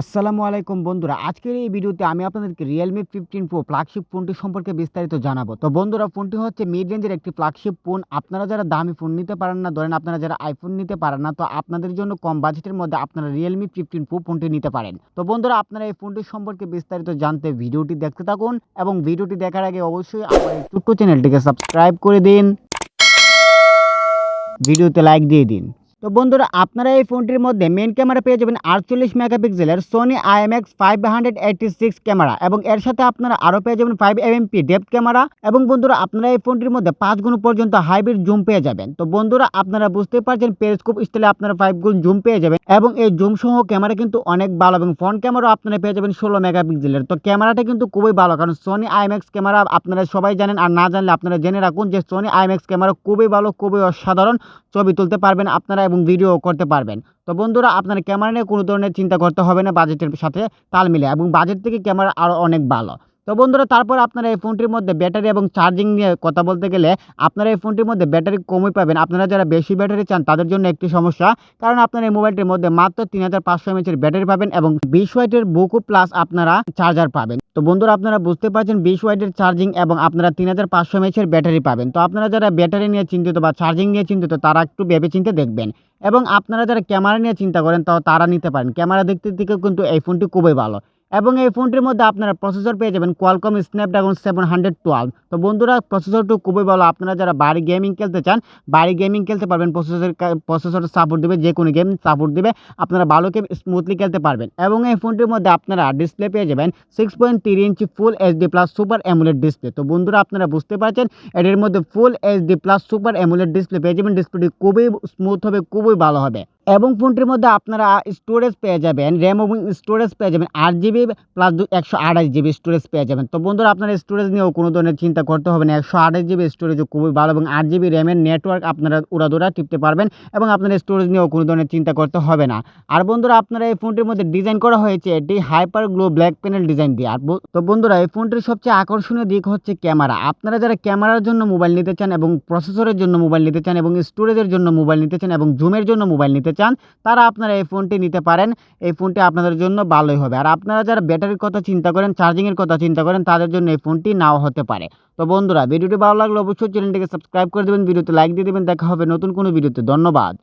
আসসালামু আলাইকুম বন্ধুরা, আজকের এই ভিডিওতে আমি আপনাদেরকে রিয়েলমি ফিফটিন প্রো ফ্ল্যাগশিপ ফোনটি সম্পর্কে বিস্তারিত জানাব। তো বন্ধুরা, ফোনটি হচ্ছে মিড রেঞ্জের একটি ফ্ল্যাগশিপ ফোন আপনারা যারা দামি ফোন নিতে পারেন না, ধরেন আপনারা যারা আইফোন নিতে পারেন না, তো আপনাদের জন্য কম বাজেটের মধ্যে আপনারা রিয়েলমি ফিফটিন প্রো ফোনটি নিতে পারেন। তো বন্ধুরা, আপনারা এই ফোনটি সম্পর্কে বিস্তারিত জানতে ভিডিওটি দেখতে থাকুন এবং ভিডিওটি দেখার আগে অবশ্যই আমার ছোট্ট চ্যানেলটিকে সাবস্ক্রাইব করে দিন। ভিডিওতে লাইক দিয়ে দিন। তো বন্ধুরা, আপনারা এই ফোনটির মধ্যে মেন ক্যামেরা পেয়ে যাবেন আটচল্লিশ মেগাপিক্সেলের Sony IMX five hundred eighty six camera এবং এর সাথে আপনারা আরও পেয়ে যাবেন ফাইভ এমএমপি ডেপথ ক্যামেরা এবং বন্ধুরা, আপনারা এই ফোনটির মধ্যে পাঁচ গুণ পর্যন্ত হাইব্রিড জুম পেয়ে যাবেন। তো বন্ধুরা, আপনারা বুঝতে পারছেন পেরিস্কোপ স্টাইলে আপনারা ফাইভ গুণ জুম পেয়ে যাবেন এবং এই জুম সহ ক্যামেরা কিন্তু অনেক ভালো এবং ফ্রন্ট ক্যামেরাও আপনারা পেয়ে যাবেন ষোলো মেগাপিক্সেলের তো ক্যামেরাটা কিন্তু খুবই ভালো, কারণ সোনি আইএমএক্স ক্যামেরা আপনারা সবাই জানেন, আর না জানলে আপনারা জেনে রাখুন যে সোনি আইএমএক্স ক্যামেরা খুবই ভালো, খুবই অসাধারণ ছবি তুলতে পারবেন আপনারা এবং ভিডিও করতে পারবেন। তো বন্ধুরা, আপনার ক্যামেরা নিয়ে কোনো ধরনের চিন্তা করতে হবে না বাজেটের সাথে তাল মিলে এবং বাজেট থেকে ক্যামেরা আরও অনেক ভালো। তো বন্ধুরা, তারপর আপনারা এই ফোনটির মধ্যে ব্যাটারি এবং চার্জিং নিয়ে কথা বলতে গেলে আপনারা এই ফোনটির মধ্যে ব্যাটারি কমই পাবেন। আপনারা যারা বেশি ব্যাটারি চান, তাদের জন্য একটি সমস্যা, কারণ আপনারা এই মোবাইলটির মধ্যে মাত্র তিন হাজার পাঁচশো এমএচের ব্যাটারি পাবেন এবং বিশ ওয়াইটের বুকু প্লাস আপনারা চার্জার পাবেন। তো বন্ধুরা, আপনারা বুঝতে পারছেন বিশ ওয়াইটের চার্জিং এবং আপনারা তিন হাজার পাঁচশো এমএচের ব্যাটারি পাবেন। তো আপনারা যারা ব্যাটারি নিয়ে চিন্তিত বা চার্জিং নিয়ে চিন্তিত, তারা একটু ভেবে চিন্তে দেখবেন। এবং আপনারা যারা ক্যামেরা নিয়ে চিন্তা করেন, তাও তারা নিতে পারেন। ক্যামেরা দেখতে দিকেও কিন্তু এই ফোনটি খুবই ভালো। এবং এই ফোনটির মধ্যে আপনারা প্রসেসর পেয়ে যাবেন Qualcomm Snapdragon seven hundred twelve তো বন্ধুরা প্রসেসরটি খুবই ভালো। আপনারা যারা বাড়ি গেমিং খেলতে চান, বাড়ি গেমিং খেলতে পারবেন। প্রসেসর প্রসেসর সাপোর্ট দেবে, যে কোনো গেম সাপোর্ট দেবে। আপনারা ভালো গেম স্মুথলি খেলতে পারবেন। এবং এই ফোনটির মধ্যে আপনারা ডিসপ্লে পেয়ে যাবেন six point three inch full HD plus super AMOLED display তো বন্ধুরা, আপনারা বুঝতে পারছেন, এটির মধ্যে full HD plus super AMOLED display পেয়ে যাবেন। ডিসপ্লেটি খুবই স্মুথ হবে, খুবই ভালো হবে। এবং ফোনটির মধ্যে আপনারা স্টোরেজ পেয়ে যাবেন র্যাম এবং স্টোরেজ পেয়ে যাবেন, আট জিবি প্লাস দু একশো আঠাশ জিবি স্টোরেজ পেয়ে যাবেন। তো বন্ধুরা, আপনারা স্টোরেজ নিয়েও কোনো ধরনের চিন্তা করতে হবে না। একশো আঠাশ জিবি স্টোরেজও খুবই ভালো এবং আট জিবি র্যামের নেটওয়ার্ক আপনারা উড়াদুরা টিপতে পারবেন এবং আপনারা স্টোরেজ নিয়েও কোনো ধরনের চিন্তা করতে হবে না। আর বন্ধুরা, আপনারা এই ফোনটির মধ্যে ডিজাইন করা হয়েছে এটি hyper glow black panel design দিয়ে। আর তো বন্ধুরা, এই ফোনটির সবচেয়ে আকর্ষণীয় দিক হচ্ছে ক্যামেরা। আপনারা যারা ক্যামেরার জন্য মোবাইল নিতে চান এবং প্রসেসরের জন্য মোবাইল নিতে চান এবং স্টোরেজের জন্য মোবাইল নিতে চান এবং জুমের জন্য মোবাইল চান, তারা আপনারা এই ফোনটি নিতে পারেন। এই ফোনটি আপনাদের জন্য ভালোই হবে। আর আপনারা যারা ব্যাটারির কথা চিন্তা করেন, চার্জিংয়ের কথা চিন্তা করেন, তাদের জন্য এই ফোনটি নাও হতে পারে। তো বন্ধুরা, ভিডিওটি ভালো লাগলে অবশ্যই চ্যানেলটিকে সাবস্ক্রাইব করে দেবেন, ভিডিওতে লাইক দিয়ে দেবেন। দেখা হবে নতুন কোনো ভিডিওতে। ধন্যবাদ।